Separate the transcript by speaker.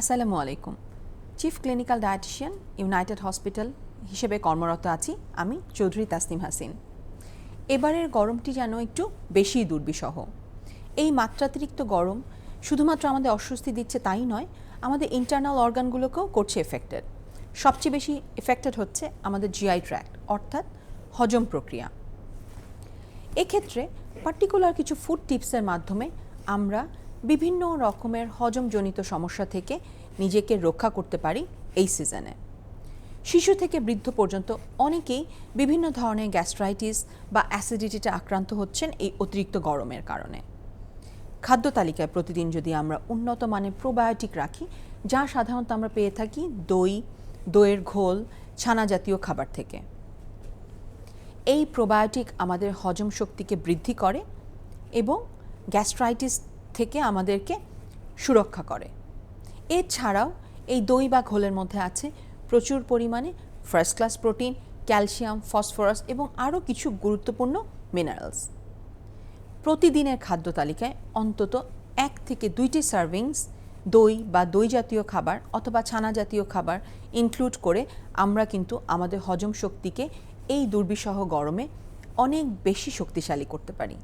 Speaker 1: আসসালামু আলাইকুম। Chief clinical dietitian United hospital হিসেবে কর্মরত আছি আমি, চৌধুরী তাসনিম হাসিন। এবারের গরমটি যেন একটু বেশি দুর্বিষহ। এই মাত্রাতিরিক্ত গরম শুধুমাত্র আমাদের অস্বস্তি দিচ্ছে তাই নয়, আমাদের ইন্টারনাল অর্গানগুলোকেও করছে এফেক্টেড সবচেয়ে বেশি এফেক্টেড হচ্ছে আমাদের জিআই ট্র্যাক্ট অর্থাৎ হজম প্রক্রিয়া। এক্ষেত্রে পার্টিকুলার কিছু ফুড টিপসের মাধ্যমে আমরা বিভিন্ন রকমের হজমজনিত সমস্যা থেকে নিজেকে রক্ষা করতে পারি এই সিজনে। শিশু থেকে বৃদ্ধ পর্যন্ত অনেকেই বিভিন্ন ধরনের গ্যাস্ট্রাইটিস বা অ্যাসিডিটিতে আক্রান্ত হচ্ছেন এই অতিরিক্ত গরমের কারণে। খাদ্য তালিকায় প্রতিদিন যদি আমরা উন্নত মানের প্রোবায়োটিক রাখি, যা সাধারণত আমরা পেয়ে থাকি দই, দইয়ের ঘোল, ছানা জাতীয় খাবার থেকে। এই প্রোবায়োটিক আমাদের হজম শক্তিকে বৃদ্ধি করে এবং গ্যাস্ট্রাইটিস থেকে আমাদেরকে সুরক্ষা করে। এছাড়াও এই দই বা ঘোলের মধ্যে আছে প্রচুর পরিমাণে first class protein calcium phosphorus এবং আরও কিছু গুরুত্বপূর্ণ মিনারেলস প্রতিদিনের খাদ্য তালিকায় অন্তত এক থেকে দুইটি সার্ভিংস দই বা দই জাতীয় খাবার অথবা ছানা জাতীয় খাবার ইনক্লুড করে আমরা কিন্তু আমাদের হজম শক্তিকে এই দুর্বিষহ গরমে অনেক বেশি শক্তিশালী করতে পারি।